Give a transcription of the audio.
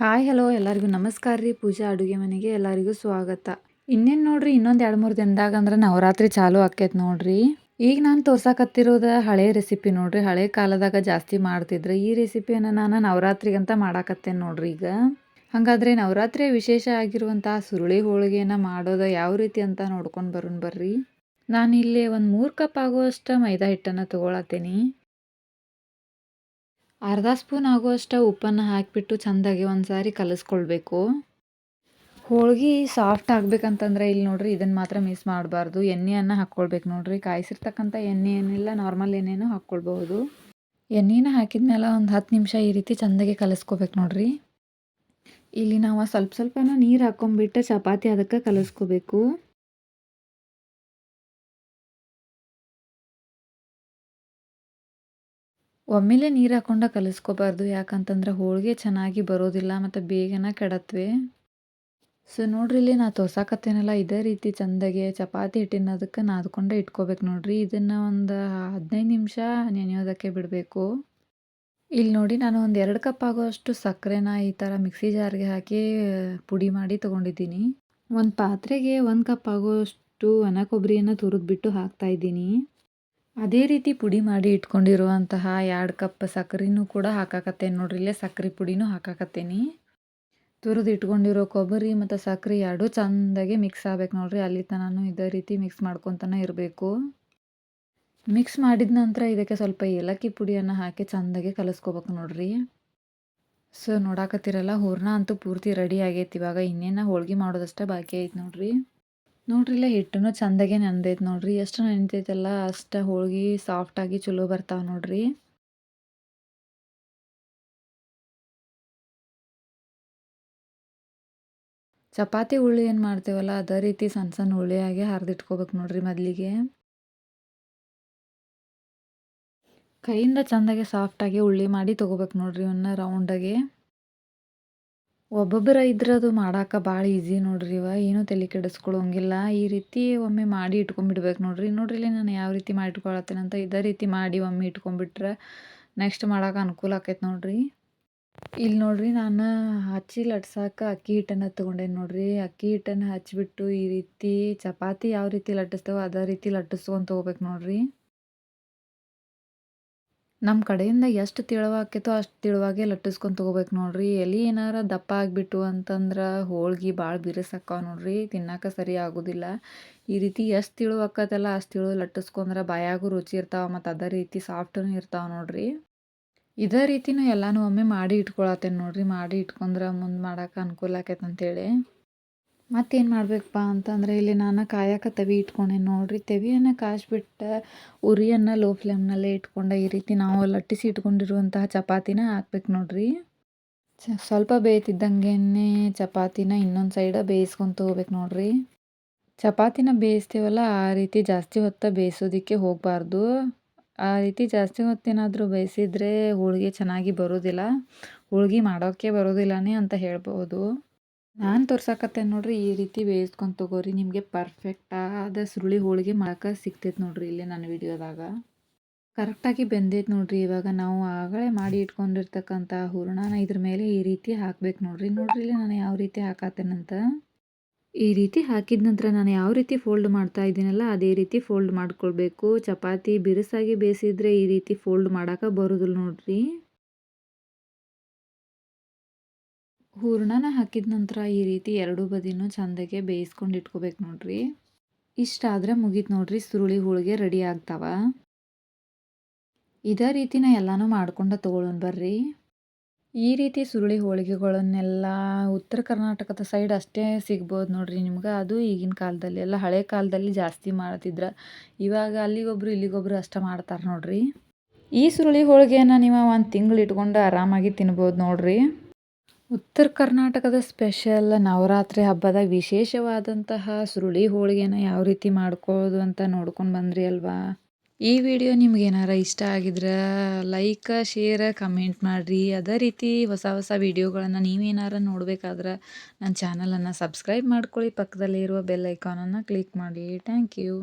Hi, hello, ಎಲ್ಲರಿಗೂ ನಮಸ್ಕಾರ ರೀ. ಪೂಜಾ ಅಡುಗೆ ಮನೆಗೆ ಎಲ್ಲರಿಗೂ ಸ್ವಾಗತ. ಇನ್ನೇನು ನೋಡ್ರಿ, ಇನ್ನೊಂದು ಎರಡು ಮೂರು ದಿನದಾಗ ಅಂದ್ರೆ ನವರಾತ್ರಿ ಚಾಲು ಆಕೈತೆ ನೋಡ್ರಿ. ಈಗ ನಾನು ತೋರ್ಸಾಕತ್ತಿರೋದು ಹಳೆ ರೆಸಿಪಿ ನೋಡ್ರಿ. ಹಳೆ ಕಾಲದಾಗ ಜಾಸ್ತಿ ಮಾಡ್ತಿದ್ರು. ಈ ರೆಸಿಪಿಯನ್ನು ನಾನು ನವರಾತ್ರಿಗಂತ ಮಾಡಾಕತ್ತೇನೆ ನೋಡ್ರಿ ಈಗ. ಹಾಗಾದ್ರೆ ನವರಾತ್ರಿಯ ವಿಶೇಷ ಆಗಿರುವಂತಹ ಸುರುಳಿ ಹೋಳಿಗೆನ ಮಾಡೋದು ಯಾವ ರೀತಿ ಅಂತ ನೋಡ್ಕೊಂಡು ಬರೋಣ ಬರ್ರಿ. ನಾನಿಲ್ಲಿ ಒಂದು ಮೂರು ಕಪ್ ಆಗುವಷ್ಟು ಮೈದಾ ಹಿಟ್ಟನ್ನು ತೊಗೊಳತ್ತೀನಿ. ಅರ್ಧ ಸ್ಪೂನ್ ಆಗುವಷ್ಟು ಉಪ್ಪನ್ನು ಹಾಕಿಬಿಟ್ಟು ಚೆಂದಾಗಿ ಒಂದು ಸಾರಿ ಕಲಿಸ್ಕೊಳ್ಬೇಕು. ಹೋಳ್ಗೆ ಸಾಫ್ಟ್ ಆಗ್ಬೇಕಂತಂದ್ರೆ ಇಲ್ಲಿ ನೋಡ್ರಿ ಇದನ್ನು ಮಾತ್ರ ಮಿಸ್ ಮಾಡಬಾರ್ದು. ಎಣ್ಣೆಯನ್ನು ಹಾಕ್ಕೊಳ್ಬೇಕು ನೋಡ್ರಿ. ಕಾಯಿಸಿರ್ತಕ್ಕಂಥ ಎಣ್ಣೆ ಏನಿಲ್ಲ ನಾರ್ಮಲ್ ಎಣ್ಣೆನೂ ಹಾಕ್ಕೊಳ್ಬಹುದು. ಎಣ್ಣೆನ ಹಾಕಿದ್ಮೇಲೆ ಒಂದು ಹತ್ತು ನಿಮಿಷ ಈ ರೀತಿ ಚೆಂದಾಗಿ ಕಲಿಸ್ಕೋಬೇಕು ನೋಡ್ರಿ. ಇಲ್ಲಿ ನಾವು ಸ್ವಲ್ಪ ಸ್ವಲ್ಪನ ನೀರು ಹಾಕ್ಕೊಂಬಿಟ್ಟು ಚಪಾತಿ ಅದಕ್ಕೆ ಕಲಿಸ್ಕೋಬೇಕು. ಒಮ್ಮೆಲೆ ನೀರು ಹಾಕೊಂಡ ಕಲಿಸ್ಕೋಬಾರ್ದು, ಯಾಕಂತಂದ್ರೆ ಹೋಳಿಗೆ ಚೆನ್ನಾಗಿ ಬರೋದಿಲ್ಲ ಮತ್ತು ಬೇಗನೆ ಕೆಡತ್ವೆ. ಸೊ ನೋಡ್ರಿ ಇಲ್ಲಿ ನಾ ತೋರ್ಸಾಕತ್ತೇನಲ್ಲ ಇದೇ ರೀತಿ ಚಂದಾಗೆ ಚಪಾತಿ ಹಿಟ್ಟಿನ ಅದಕ್ಕೆ ನಾದ್ಕೊಂಡೆ ಇಟ್ಕೋಬೇಕು ನೋಡ್ರಿ. ಇದನ್ನು ಒಂದು ಹದಿನೈದು ನಿಮಿಷ ನೆನೆಯೋದಕ್ಕೆ ಬಿಡಬೇಕು. ಇಲ್ಲಿ ನೋಡಿ ನಾನು ಒಂದು ಎರಡು ಕಪ್ ಆಗೋಷ್ಟು ಸಕ್ಕರೆನ ಈ ಥರ ಮಿಕ್ಸಿ ಜಾರ್ಗೆ ಹಾಕಿ, ಪುಡಿ ಮಾಡಿ ತೊಗೊಂಡಿದ್ದೀನಿ. ಒಂದು ಪಾತ್ರೆಗೆ ಒಂದು ಕಪ್ ಆಗೋಷ್ಟು ಒಣ ಕೊಬ್ಬರಿಯನ್ನು ತುರಿದ್ಬಿಟ್ಟು ಹಾಕ್ತಾಯಿದ್ದೀನಿ ಅದೇ ರೀತಿ ಪುಡಿ ಮಾಡಿ ಇಟ್ಕೊಂಡಿರುವಂತಹ ಎರಡು ಕಪ್ ಸಕ್ಕರೆನೂ ಕೂಡ ಹಾಕಾಕತ್ತೇನೆ ನೋಡ್ರಿ. ಇಲ್ಲೇ ಸಕ್ಕರೆ ಪುಡಿನೂ ಹಾಕಾಕತ್ತೇನಿ. ತುರಿದು ಇಟ್ಕೊಂಡಿರೋ ಕೊಬ್ಬರಿ ಮತ್ತು ಸಕ್ಕರೆ ಎರಡು ಚೆಂದಾಗಿ ಮಿಕ್ಸ್ ಆಗ್ಬೇಕು ನೋಡ್ರಿ. ಅಲ್ಲಿ ತನೂ ಇದೇ ರೀತಿ ಮಿಕ್ಸ್ ಮಾಡ್ಕೊತಾನೆ ಇರಬೇಕು. ಮಿಕ್ಸ್ ಮಾಡಿದ ನಂತರ ಇದಕ್ಕೆ ಸ್ವಲ್ಪ ಏಲಕ್ಕಿ ಪುಡಿಯನ್ನು ಹಾಕಿ ಚೆಂದಾಗಿ ಕಲಿಸ್ಕೋಬೇಕು ನೋಡ್ರಿ. ಸೊ ನೋಡಾಕತ್ತಿರಲ್ಲ, ಹೂರ್ಣ ಅಂತೂ ಪೂರ್ತಿ ರೆಡಿ ಆಗೈತಿ. ಇವಾಗ ಇನ್ನೇನು ಹೋಳ್ಗೆ ಮಾಡೋದಷ್ಟೇ ಬಾಕಿ ಐತೆ ನೋಡ್ರಿ. ನೋಡ್ರಿ ಇಲ್ಲ ಹಿಟ್ಟುನು ಚಂದಾಗೆ ನೆಂದೈತೆ ನೋಡ್ರಿ. ಎಷ್ಟು ನೆಂದೈತಲ್ಲ ಅಷ್ಟು ಹೋಳಿಗೆ ಸಾಫ್ಟಾಗಿ ಚಲೋ ಬರ್ತಾವೆ ನೋಡ್ರಿ. ಚಪಾತಿ ಹುಳಿ ಏನು ಮಾಡ್ತೇವಲ್ಲ, ಅದೇ ರೀತಿ ಸಣ್ಣ ಸಣ್ಣ ಉಳ್ಳಿಯಾಗಿ ಹರಿದಿಟ್ಕೋಬೇಕು ನೋಡ್ರಿ ಮೊದಲಿಗೆ. ಕೈಯಿಂದ ಚಂದಾಗೆ ಸಾಫ್ಟಾಗಿ ಉಳ್ಳಿ ಮಾಡಿ ತೊಗೋಬೇಕು ನೋಡ್ರಿ ಇವನ್ನ ರೌಂಡಾಗಿ ಒಬ್ಬೊಬ್ಬರ ಇದ್ರೆ ಅದು ಮಾಡಾಕ ಭಾಳ ಈಸಿ ನೋಡ್ರಿ ಇವ. ಏನೂ ತಲೆ ಕೆಡಿಸ್ಕೊಳ್ಳೋಂಗಿಲ್ಲ ಈ ರೀತಿ ಒಮ್ಮೆ ಮಾಡಿ ಇಟ್ಕೊಂಡ್ಬಿಡ್ಬೇಕು ನೋಡ್ರಿ. ನೋಡ್ರಿ ಇಲ್ಲಿ ನಾನು ಯಾವ ರೀತಿ ಮಾಡಿ ಅಂತ ಇದೇ ರೀತಿ ಮಾಡಿ ಒಮ್ಮೆ ಇಟ್ಕೊಂಡ್ಬಿಟ್ರೆ ನೆಕ್ಸ್ಟ್ ಮಾಡೋಕೆ ಅನುಕೂಲ ಆಕೈತೆ ನೋಡ್ರಿ. ಇಲ್ಲಿ ನೋಡ್ರಿ ನಾನು ಹಚ್ಚಿ ಲಟ್ಸಾಕ ಅಕ್ಕಿ ಹಿಟ್ಟನ್ನು ತೊಗೊಂಡೇನಿ ನೋಡ್ರಿ. ಅಕ್ಕಿ ಹಿಟ್ಟನ್ನು ಹಚ್ಚಿಬಿಟ್ಟು ಈ ರೀತಿ ಚಪಾತಿ ಯಾವ ರೀತಿ ಲಟ್ಟಿಸ್ತೇವೋ ಅದೇ ರೀತಿ ಲಟ್ಟಿಸ್ಕೊಂತ ಹೋಗ್ಬೇಕು ನೋಡ್ರಿ. ನಮ್ಮ ಕಡೆಯಿಂದ ಎಷ್ಟು ತಿಳುವಾಕೈತೋ ಅಷ್ಟು ತಿಳುವಾಗೆ ಲಟ್ಟಿಸ್ಕೊಂಡು ತೊಗೋಬೇಕು ನೋಡ್ರಿ. ಎಲ್ಲಿ ಏನಾರ ದಪ್ಪ ಆಗಿಬಿಟ್ಟು ಅಂತಂದ್ರೆ ಹೋಳ್ಗೆ ಭಾಳ ಬಿರುಸಾಕ್ಕಾವ ನೋಡ್ರಿ. ತಿನ್ನಕ್ಕೆ ಸರಿ ಆಗೋದಿಲ್ಲ. ಈ ರೀತಿ ಎಷ್ಟು ತಿಳುವಾಕತ್ತಲ್ಲ ಅಷ್ಟು ತಿಳು ಲಟ್ಟಿಸ್ಕೊಂಡ್ರೆ ಬಾಯಾಗೂ ರುಚಿ ಇರ್ತಾವೆ ಮತ್ತು ಅದೇ ರೀತಿ ಸಾಫ್ಟೂ ಇರ್ತಾವೆ ನೋಡ್ರಿ. ಇದೇ ರೀತಿನೂ ಎಲ್ಲನೂ ಒಮ್ಮೆ ಮಾಡಿ ಇಟ್ಕೊಳತ್ತೇನೆ ನೋಡ್ರಿ. ಮಾಡಿ ಇಟ್ಕೊಂಡ್ರೆ ಮುಂದೆ ಮಾಡೋಕೆ ಅನುಕೂಲ ಆಕೈತೆ ಅಂತೇಳಿ. ಮತ್ತೇನು ಮಾಡಬೇಕಪ್ಪ ಅಂತಂದರೆ ಇಲ್ಲಿ ನಾನು ಕಾಯಕ್ಕೆ ತವಿ ಇಟ್ಕೊಂಡೇನಿ ನೋಡಿರಿ. ತವಿಯನ್ನು ಕಾಯಿಸ್ಬಿಟ್ಟು ಉರಿಯನ್ನು ಲೋ ಫ್ಲೇಮ್ನಲ್ಲೇ ಇಟ್ಕೊಂಡೆ ಈ ರೀತಿ ನಾವು ಲಟ್ಟಿಸಿ ಇಟ್ಕೊಂಡಿರುವಂತಹ ಚಪಾತಿನ ಹಾಕ್ಬೇಕು ನೋಡಿರಿ. ಸ್ವಲ್ಪ ಬೇಯ್ತಿದ್ದಂಗೆ ಚಪಾತಿನ ಇನ್ನೊಂದು ಸೈಡ ಬೇಯಿಸ್ಕೊಂತ ಹೋಗ್ಬೇಕು ನೋಡಿರಿ. ಚಪಾತಿನ ಬೇಯಿಸ್ತೀವಲ್ಲ ಆ ರೀತಿ ಜಾಸ್ತಿ ಹೊತ್ತು ಬೇಯಿಸೋದಕ್ಕೆ ಹೋಗಬಾರ್ದು. ಆ ರೀತಿ ಜಾಸ್ತಿ ಹೊತ್ತೇನಾದರೂ ಬೇಯಿಸಿದರೆ ಹೋಳಿಗೆ ಚೆನ್ನಾಗಿ ಬರೋದಿಲ್ಲ. ಹೋಳಿಗೆ ಮಾಡೋಕ್ಕೆ ಬರೋದಿಲ್ಲನೇ ಅಂತ ಹೇಳ್ಬೋದು. ನಾನು ತೋರ್ಸಕತ್ತೆ ನೋಡ್ರಿ, ಈ ರೀತಿ ಬೇಯಿಸ್ಕೊಂಡು ತಗೋರಿ, ನಿಮಗೆ ಪರ್ಫೆಕ್ಟಾದ ಸುರುಳಿ ಹೋಳಿಗೆ ಮಾಡಕ್ಕೆ ಸಿಗ್ತೈತೆ ನೋಡ್ರಿ ಇಲ್ಲಿ ನನ್ನ ವಿಡಿಯೋದಾಗ. ಕರೆಕ್ಟಾಗಿ ಬೆಂದೈತೆ ನೋಡ್ರಿ ಇವಾಗ ನಾವು ಆಗಲೇ ಮಾಡಿ ಇಟ್ಕೊಂಡಿರ್ತಕ್ಕಂಥ ಹೂರಣನ ಇದ್ರ ಮೇಲೆ ಈ ರೀತಿ ಹಾಕ್ಬೇಕು ನೋಡ್ರಿ. ನೋಡ್ರಿ ಇಲ್ಲಿ ನಾನು ಯಾವ ರೀತಿ ಹಾಕತ್ತೇನಂತ ಈ ರೀತಿ ಹಾಕಿದ ನಂತರ ನಾನು ಯಾವ ರೀತಿ ಫೋಲ್ಡ್ ಮಾಡ್ತಾ ಇದ್ದೀನಲ್ಲ, ಅದೇ ರೀತಿ ಫೋಲ್ಡ್ ಮಾಡ್ಕೊಳ್ಬೇಕು. ಚಪಾತಿ ಬಿರುಸಾಗಿ ಬೇಯಿಸಿದ್ರೆ ಈ ರೀತಿ ಫೋಲ್ಡ್ ಮಾಡೋಕೆ ಬರೋದಿಲ್ಲ ನೋಡ್ರಿ. ಹೂರಣನ ಹಾಕಿದ ನಂತರ ಈ ರೀತಿ ಎರಡು ಬದಿನೂ ಚಂದಗೆ ಬೇಯಿಸ್ಕೊಂಡು ಇಟ್ಕೋಬೇಕು ನೋಡ್ರಿ. ಇಷ್ಟ ಆದರೆ ಮುಗೀತು ನೋಡ್ರಿ, ಸುರುಳಿ ಹೋಳಿಗೆ ರೆಡಿ ಆಗ್ತಾವ. ಇದೇ ರೀತಿನ ಎಲ್ಲನೂ ಮಾಡ್ಕೊಂಡು ತೊಗೊಳೋಣ ಬರ್ರಿ. ಈ ರೀತಿ ಸುರುಳಿ ಹೋಳಿಗೆಗಳನ್ನೆಲ್ಲ ಉತ್ತರ ಕರ್ನಾಟಕದ ಸೈಡ್ ಅಷ್ಟೇ ಸಿಗ್ಬೋದು ನೋಡ್ರಿ ನಿಮ್ಗೆ. ಅದು ಈಗಿನ ಕಾಲದಲ್ಲಿ ಎಲ್ಲ ಹಳೆ ಕಾಲದಲ್ಲಿ ಜಾಸ್ತಿ ಮಾಡ್ತಿದ್ರ. ಇವಾಗ ಅಲ್ಲಿಗೊಬ್ರು ಇಲ್ಲಿಗೊಬ್ರು ಅಷ್ಟೇ ಮಾಡ್ತಾರೆ ನೋಡ್ರಿ. ಈ ಸುರುಳಿ ಹೋಳಿಗೆಯನ್ನು ನೀವು ಒಂದು ತಿಂಗಳು ಇಟ್ಕೊಂಡು ಆರಾಮಾಗಿ ತಿನ್ಬೋದು ನೋಡ್ರಿ. ಉತ್ತರ ಕರ್ನಾಟಕದ ಸ್ಪೆಷಲ್ ನವರಾತ್ರಿ ಹಬ್ಬದ ವಿಶೇಷವಾದಂತಹ ಸುರುಳಿ ಹೋಳಿಗೆನ ಯಾವ ರೀತಿ ಮಾಡ್ಕೊಳ್ಳೋದು ಅಂತ ನೋಡ್ಕೊಂಡು ಬಂದ್ರಿ ಅಲ್ವಾ? ಈ ವಿಡಿಯೋ ನಿಮ್ಗೇನಾರ ಇಷ್ಟ ಆಗಿದ್ರೆ ಲೈಕ್, ಶೇರ್, ಕಮೆಂಟ್ ಮಾಡಿರಿ. ಅದೇ ರೀತಿ ಹೊಸ ಹೊಸ ವಿಡಿಯೋಗಳನ್ನು ನೀವೇನಾರ ನೋಡಬೇಕಾದ್ರೆ ನನ್ನ ಚಾನಲನ್ನು ಸಬ್ಸ್ಕ್ರೈಬ್ ಮಾಡ್ಕೊಳ್ಳಿ. ಪಕ್ಕದಲ್ಲಿರುವ ಬೆಲ್ ಐಕಾನನ್ನು ಕ್ಲಿಕ್ ಮಾಡಿ. Thank you.